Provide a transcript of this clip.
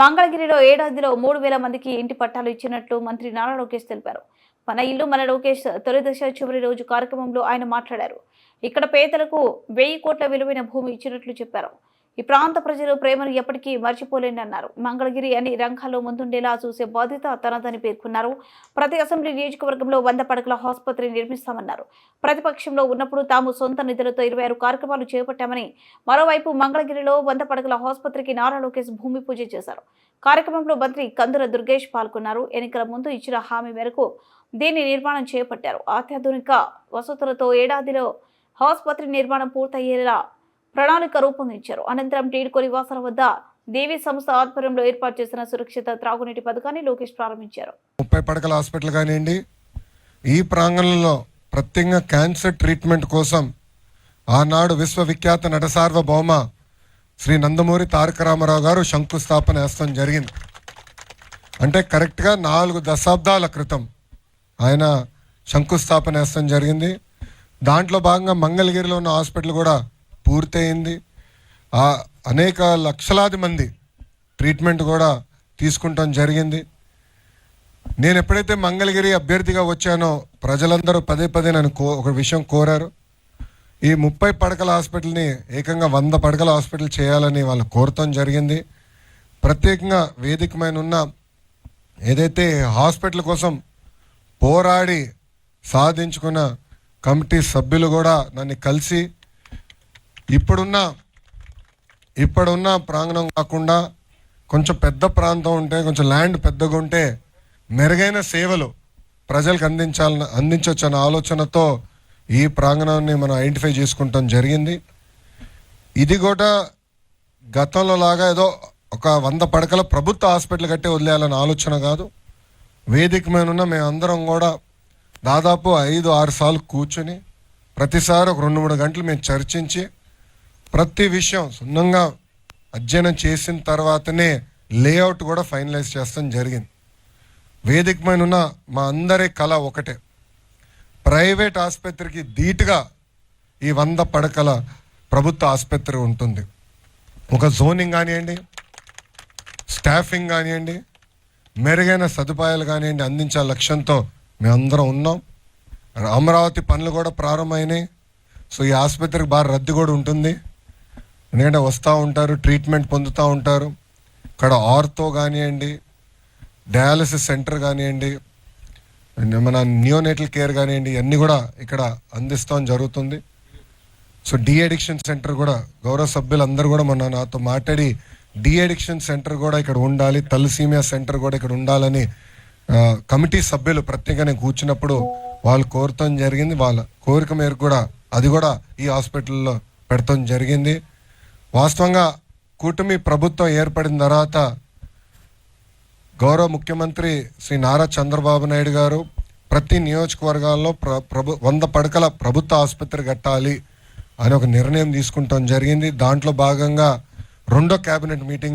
మంగళగిరిలో ఏడాదిలో మూడు వేల మందికి ఇంటి పట్టాలు ఇచ్చినట్లు మంత్రి నారా లోకేష్ తెలిపారు. మన ఇల్లు మన లోకేష్ తొలి దశ చివరి రోజు కార్యక్రమంలో ఆయన మాట్లాడారు. ఇక్కడ పేదలకు వెయ్యి కోట్ల విలువైన భూమి ఇచ్చినట్లు చెప్పారు. ఈ ప్రాంత ప్రజలు ప్రేమను ఎప్పటికీ మర్చిపోలేని అన్నారు మంగళగిరి అన్ని రంగాల్లో ముందుండేలా చూసే బాధ్యత తనదని పేర్కొన్నారు. ప్రతి అసెంబ్లీ నియోజకవర్గంలో వంద పడకల ఆసుపత్రి నిర్మిస్తామన్నారు. ప్రతిపక్షంలో ఉన్నప్పుడు తాము సొంత నిధులతో ఇరవై ఆరు కార్యక్రమాలు చేపట్టామని మరోవైపు మంగళగిరిలో వంద పడకల ఆసుపత్రికి నారా లోకేష్ భూమి పూజ చేశారు. కార్యక్రమంలో మంత్రి కందుల దుర్గేష్ పాల్గొన్నారు. ఎన్నికల ముందు ఇచ్చిన హామీ మేరకు దీన్ని నిర్మాణం చేపట్టారు. అత్యాధునిక వసతులతో ఏడాదిలో ఆసుపత్రి నిర్మాణం పూర్తయ్యేలా ప్రణాళిక రూపొందించారు. అనంతరం టీడ్కో నివాసాల వద్ద దేవి సంస్థ ఆధ్వర్యంలో ఏర్పాటు చేసిన సురక్షిత త్రాగునీటి పథకాన్ని లోకేష్ ప్రారంభించారు. ముప్పై పడకల హాస్పిటల్ కానివ్వండి ఈ ప్రాంగణంలో ప్రత్యేకంగా క్యాన్సర్ ట్రీట్మెంట్ కోసం ఆనాడు విశ్వవిఖ్యాత నట సార్వభౌమ శ్రీ నందమూరి తారక రామారావు గారు శంకుస్థాపన వేస్తాం జరిగింది. అంటే కరెక్ట్గా నాలుగు దశాబ్దాల క్రితం ఆయన శంకుస్థాపన వేస్తాం జరిగింది. దాంట్లో భాగంగా మంగళగిరిలో ఉన్న హాస్పిటల్ కూడా పూర్తయింది. ఆ అనేక లక్షలాది మంది ట్రీట్మెంట్ కూడా తీసుకుంటాం జరిగింది. నేను ఎప్పుడైతే మంగళగిరి అభ్యర్థిగా వచ్చానో ప్రజలందరూ పదే పదే నన్ను కో ఒక విషయం కోరారు. ఈ ముప్పై పడకల హాస్పిటల్ని ఏకంగా వంద పడకల హాస్పిటల్ చేయాలని వాళ్ళు కోరటం జరిగింది. ప్రత్యేకంగా వేదికమైన ఉన్న ఏదైతే హాస్పిటల్ కోసం పోరాడి సాధించుకున్న కమిటీ సభ్యులు కూడా నన్ను కలిసి ఇప్పుడున్న ఇప్పుడున్న ప్రాంగణం కాకుండా కొంచెం పెద్ద ప్రాంతం ఉంటే కొంచెం ల్యాండ్ పెద్దగా ఉంటే మెరుగైన సేవలు ప్రజలకు అందించాలని అందించవచ్చు అన్న ఆలోచనతో ఈ ప్రాంగణాన్ని మనం ఐడెంటిఫై చేసుకుంటాం జరిగింది. ఇది కూడా గతంలో లాగా ఏదో ఒక వంద పడకల ప్రభుత్వ హాస్పిటల్ కట్టే వదిలేయాలన్న ఆలోచన కాదు. వేదిక మీద ఉన్న మేమందరం కూడా దాదాపు ఐదు ఆరు సార్లు కూర్చుని ప్రతిసారి ఒక రెండు మూడు గంటలు మేము చర్చించి ప్రతి విషయం సున్నంగా అధ్యయనం చేసిన తర్వాతనే లేఅవుట్ కూడా ఫైనలైజ్ చేస్తాం జరిగింది. వేదికమైన ఉన్న మా అందరి కళ ఒకటే. ప్రైవేట్ ఆసుపత్రికి ధీటుగా ఈ వంద పడకల ప్రభుత్వ ఆసుపత్రి ఉంటుంది. ఒక జోనింగ్ కానివ్వండి స్టాఫింగ్ కానివ్వండి మెరుగైన సదుపాయాలు కానివ్వండి అందించే లక్ష్యంతో మేమందరం ఉన్నాం. అమరావతి పనులు కూడా ప్రారంభమైనాయి. సో ఈ ఆసుపత్రికి బాగా రద్దీ కూడా ఉంటుంది. ఎందుకంటే వస్తూ ఉంటారు ట్రీట్మెంట్ పొందుతూ ఉంటారు. ఇక్కడ ఆర్తో కానివ్వండి డయాలసిస్ సెంటర్ కానివ్వండి మన నియోనేటల్ కేర్ కానివ్వండి అన్నీ కూడా ఇక్కడ అందిస్తాం జరుగుతుంది. సో డి అడిక్షన్ సెంటర్ కూడా గౌరవ సభ్యులందరూ కూడా మొన్న నాతో మాట్లాడి డి అడిక్షన్ సెంటర్ కూడా ఇక్కడ ఉండాలి తలసీమియా సెంటర్ కూడా ఇక్కడ ఉండాలని కమిటీ సభ్యులు ప్రత్యేకంగా కూర్చున్నప్పుడు వాళ్ళు కోరటం జరిగింది. వాళ్ళ కోరిక మేరకు కూడా అది కూడా ఈ హాస్పిటల్లో పెడతాం జరిగింది. వాస్తవంగా కూటమి ప్రభుత్వం ఏర్పడిన తర్వాత గౌరవ ముఖ్యమంత్రి శ్రీ నారా చంద్రబాబు నాయుడు గారు ప్రతి నియోజకవర్గాల్లో ప్ర ప్రభు వంద పడకల ప్రభుత్వ ఆసుపత్రి కట్టాలి అని ఒక నిర్ణయం తీసుకుంటాం జరిగింది. దాంట్లో భాగంగా రెండో కేబినెట్ మీటింగ్